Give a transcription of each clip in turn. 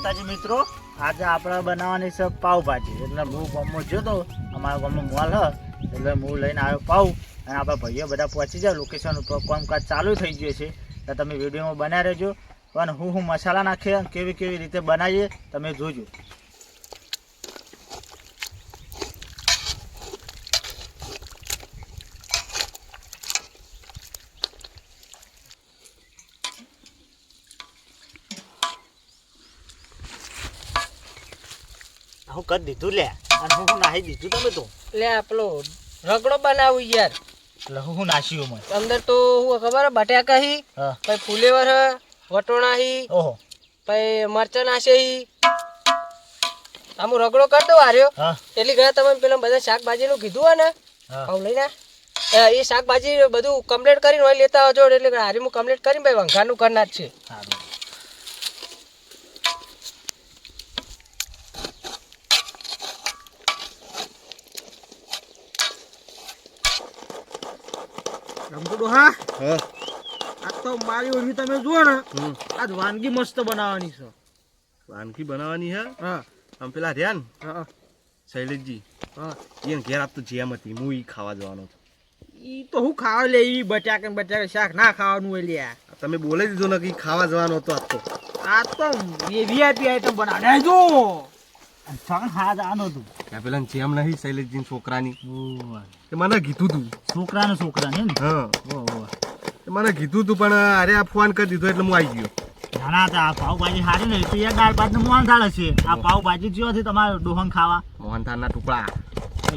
માતાજી મિત્રો, આજે આપણે બનાવવાની છે પાવભાજી એટલે હું ગામમાં ગયો તો, અમારા ગામમાં મોલ હ, એટલે હું લઈને આવ્યો પાવ અને આપણા ભાઈઓ બધા પહોંચી જાય લોકેશન ઉપર કામકાજ ચાલુ થઈ ગયું છે. તો તમે વિડીયોમાં બનાવી રહેજો. પણ હું હું મસાલા નાખીએ કેવી કેવી રીતે બનાવીએ, તમે જોજો. હું કરી દીધું લે. અને હું નાહી દીધું તમે તો. લે આપલો રગડો બનાવું યાર. એટલે હું હું મને અંદર તો હું ખબર બટાકા હી પછી ફુલેવર હે વટોણા હી ઓહો. પછી મરચાં નાશે હી. આમ રગડો કરી દો આર્યો હા. એટલી ગયા તમે પેલા બધા શાકભાજીનું કીધું હોય ને આવું લઈને. એ એ શાકભાજી બધું કમ્પ્લીટ કરીને લેતા આવજો એટલે હારી હું કમ્પ્લીટ કરીને ભાઈ વંઘાનું કરનાર છે સારું. રમકડો હા? આ તો મારી ઓળખી તમે જુઓ ને. આજ વાનગી મસ્ત બનાવવાની છે. વાનગી બનાવવાની હે? હા. આમ પેલા રહ્યા ને હા શૈલેષજી હા. એને ઘેર તો જેમ હતી હું ઈ ખાવા જવાનો છું. ઈ તો હું ખાવા લે ઈ બટાકા બટાકા શાક ના ખાવાનું હોય લ્યા તમે બોલાવી દીધો ને કે ખાવા જવાનો હતો આજ તો. આ તો એ વીઆઈપી આઈટમ બનાવે. જો! સગન હા જવાનું હતું ત્યાં પેલા જેમ નહીં શૈલેષજી છોકરાની. તે મને કીધું તું. છોકરાને છોકરાને ને? હા. તે મને કીધું તું પણ અરે આ ફોન કરી દીધો એટલે હું આવી ગયો. ના ના આ પાવભાજી સારી ને તો એક દાળ ભાત મોહન થાળ હશે આ પાવભાજી જેવો છે તમારે ડોહન ખાવા. મોહનથાળના ટુકડા.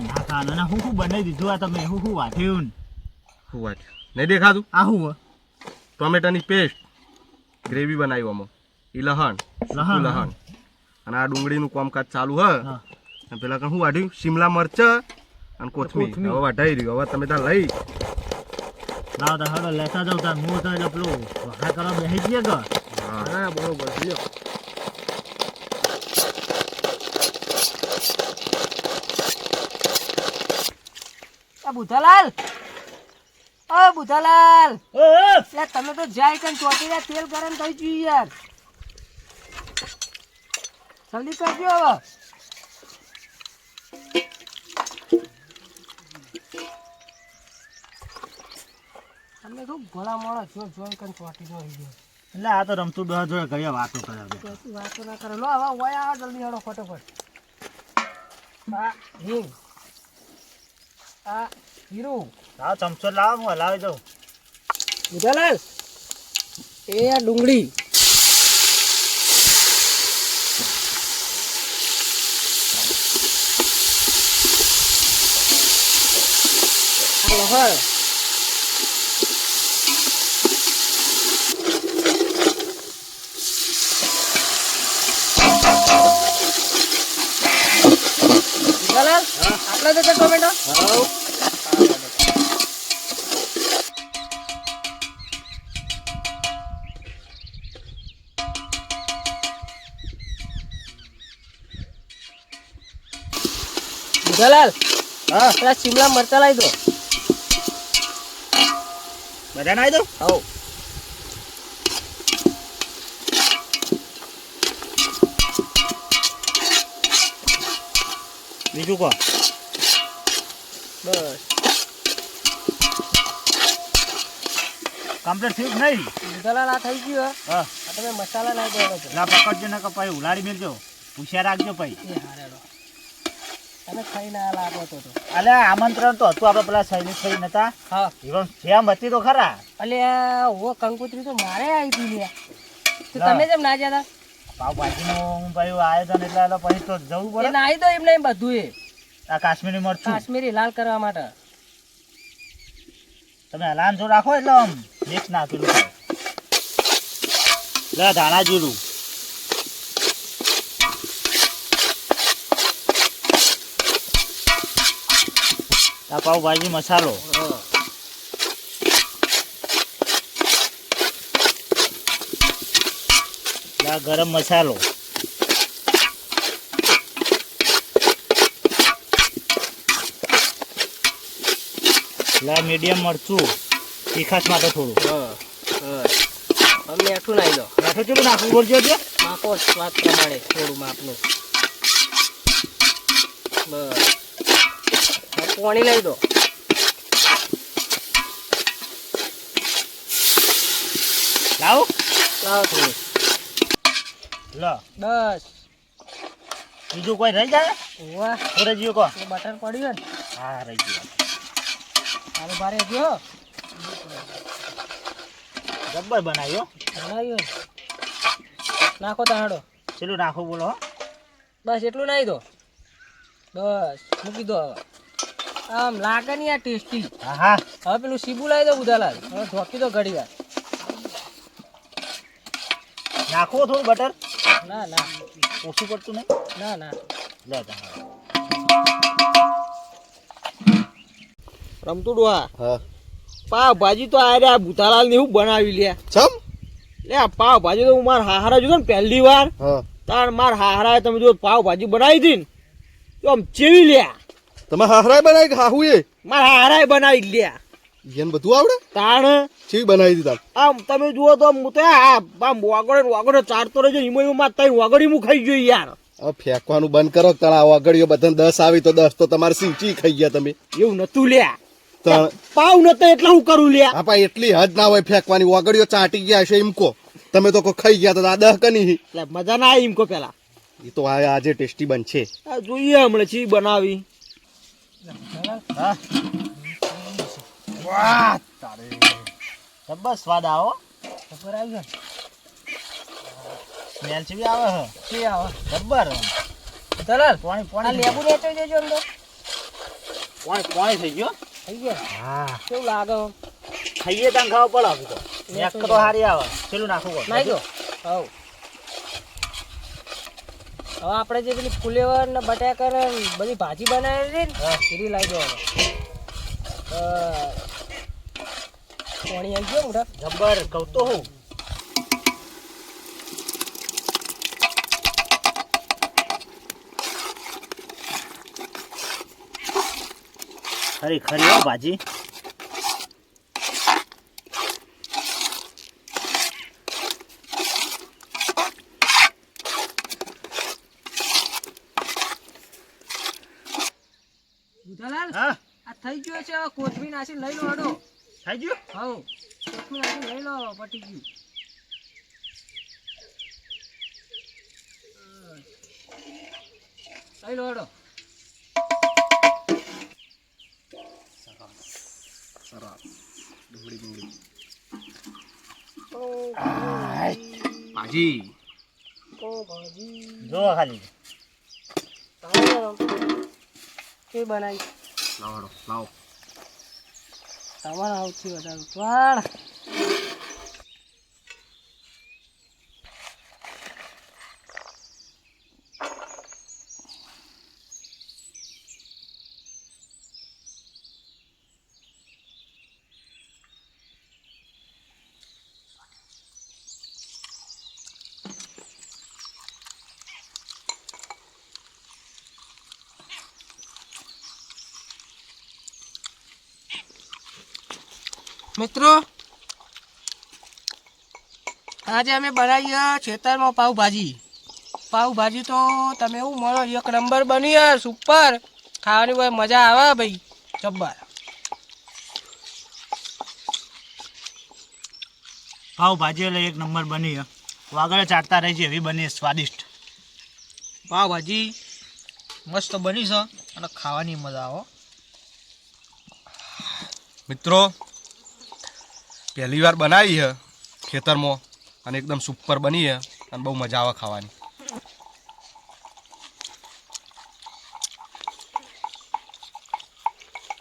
ના ખાવાનું અને હું શું બનાવી દીધું? આ તમે હું શું વાઠ્યું શું વાત નહીં દેખાતું? આ શું ટોમેટાની પેસ્ટ. ગ્રેવી બનાવી આમાં. એ લહણ. લહણ, લહણ. અને આ ડુંગળીનું કામકાજ ચાલુ હ. અને પેલા કણ શું વાઢ્યું? શિમલા મરચ અને કોથમીર. હવે વાઢાઈ રહ્યું. હવે તમે ત્યાં લઈ. લાવ તો હડો લેતા જાવ તાર. હું ત્યાં પેલું વઘાર કરવા બેસી જઈએ કે? હા. બરોબર. લ્યો. બુધાલાલ ઓ બુધાલાલ એટલે તમે તો જાય કે ચોટી રહ્યા તેલ ગરમ થઈ ગયું યાર. જલ્દી કરજો હવે તમે શું ભલા મોડા જો જોઈ કન ચોટી જો આવી ગયો. એટલે આ તો રમતું ડોહા જોડે ઘડિયા વાતો કરે વાતો ના કરે. લો હવે વય આવો જલ્દી હેડો ફટાફટ. આ હિંગ. આ હીરું. લાવ ચમચો લાવ હું હલાવી દઉં. બુધાલાલ એ આ ડુંગળી. આ લહણ બુધાલાલ આપણે તો ટોમેટો બુધાલાલ હા? પેલા શિમલા મરચા લાવી દો બધા નાઈ દઉં હવ બીજું કહો બસ. કમ્પ્લીટ થયું નહીં? મસાલા આ થઈ ગયું હે. તમે મસાલા નાખી દો લા પકડજો ને કપાઈ ઉલાડી મેળજો હોશિયાર રાખજો ભાઈ એ તમે ખાઈને આ લાગો તો તો. અલે આમંત્રણ તો હતું આપણે પેલા નતા. હા. ઇવન હતી તો ખરા. અલે ઓ કંકોત્રી તો મારે આવી હતી તો ના. તમે જેમ ના જતા પાવભાજીનું ભાઈ આયોજન એટલે એટલે પછી તો જવું પડે. આવી દો એમને એમ બધું એ. આ કાશ્મીરી મરચું. કાશ્મીરી લાલ કરવા માટે. તમે હલાન જો રાખો એટલે આમ. મિક્સ ના પેલું થાય. લે ધાણા જીરું. આ પાઉભાજી મસાલો. આ ગરમ મસાલો. લા મીડિયમ મરચું. તીખાશ માટે થોડું. હા હા. મીઠું નાખી દો મીઠું ચેલું નાખવું? બોલજો જો માપો સ્વાદ પ્રમાણે થોડું માપનું. બસ પાણી લઈ દો. લાવો. લાવો થોડું. લો. બસ. બીજું કોઈ રહી જાય વાહ. થોડે જીવ એ બટર પડ્યું ને. હા રહી ગયું. તારું ભારે ગયો જબ્બર બનાવ્યો બનાવ્યો નાખો તાડો ચેલું નાખો બોલો બસ એટલું નાખી દો. બસ મૂકી દો હવે. આમ લાગે નહીં આ ટેસ્ટી. હા હા હવે પેલું સીબુ લાવી દો ઉદાલાલ હવે ઢોકી દો ઘડી વાર. નાખો થોડું બટર ના ના. ઓછું પડતું નહીં? ના ના. લે તારે. રમતું ડોહા? હા. પાવ ભાજી તો આ રહ્યા ભૂતાલાલ ને હું બનાવી લે ચમ? લે પાવ ભાજી તો હું મારા હાહારા જોતો ને પહેલી વાર. હા. તાર માર હાહરા તમે જો પાવ ભાજી બનાવી હતી ને તો આમ ચેવી લ્યા. તમે હાહરાય બનાવી કે હાહુ એ મારા હારાય બનાવી લ્યા એને બધું આવડે? તાણ? ચેવી બનાવી દીધા? આમ તમે જુઓ તો હું તો આમ વાગડે વાગડે ચારતો રહેજો હિમો માં તઈ વાગડી હું ખાઈ ગયો યાર. હવે ફેંકવાનું બંધ કરો તણા વાગડીઓ બધાને દસ આવી તો દસ તો તમારે સિંચી ખાઈ ગયા તમે? એવું નતું લ્યા તાણ પાવ નતો એટલે હું કરું લ્યા આપા એટલી હદ ના હોય ફેંકવાની. વાગડીઓ ચાટી ગયા હશે એમ કો તમે તો કોઈ ખાઈ ગયા તો આ દહ કની એટલે મજા ના આવી ઇમકો પેલા. એ તો આ આજે ટેસ્ટી બનશે. આ જોઈએ હમણાં ચી બનાવી. વાહ તારે જબ્બર સ્વાદ આવો ખબર આવી ગયો. સ્મેલ છે બી આવે હે. કે આવો જબ્બર ઉદાલાલ પાણી પાણી લેબુ નેચો દેજો અંદર પાણી પાણી થઈ ગયો થઈ ગયો હા. કેવું લાગે ખાઈએ ત્યાં ખાવા પડે તો એક તો હારી આવે પેલું પડે. હવ હવે આપણે જે પેલી ફુલેવર ને બટાકા ને બધી ભાજી બનાવેલી છે ને એરી લાવી દો. પાણી આવી ગયો મોટા? જબ્બર કહું હું. ખરી ખરી ભાજી. બુધાલાલ હા? આ થઈ ગયો છે કોથમી કોથમીર નાસી લઈ લો હડો. થઈ ગયું? હવ કોથમી નાસી લઈ લો પટી ગયું. લઈ લો હડો. ભાજી ઓ ભાજી જો ખાલી. કે બનાવી. લાવો લાવો. તમારા આવતી વધારે. પણ મિત્રો આજે અમે બનાવી ખેતરમાં પાઉભાજી. પાવભાજી તો તમે એવું મળો એક નંબર બની યાર સુપર ખાવાની હોય મજા આવે ભાઈ જબ્બર. પાઉભાજી એટલે એક નંબર બની હે. વાગડે ચાટતા રહી છે એવી બની સ્વાદિષ્ટ. પાવભાજી મસ્ત બની છે અને ખાવાની મજા આવો. મિત્રો પહેલી વાર બનાવી છે ખેતરમાં અને એકદમ સુપર બની છે અને બહુ મજા આવે ખાવાની.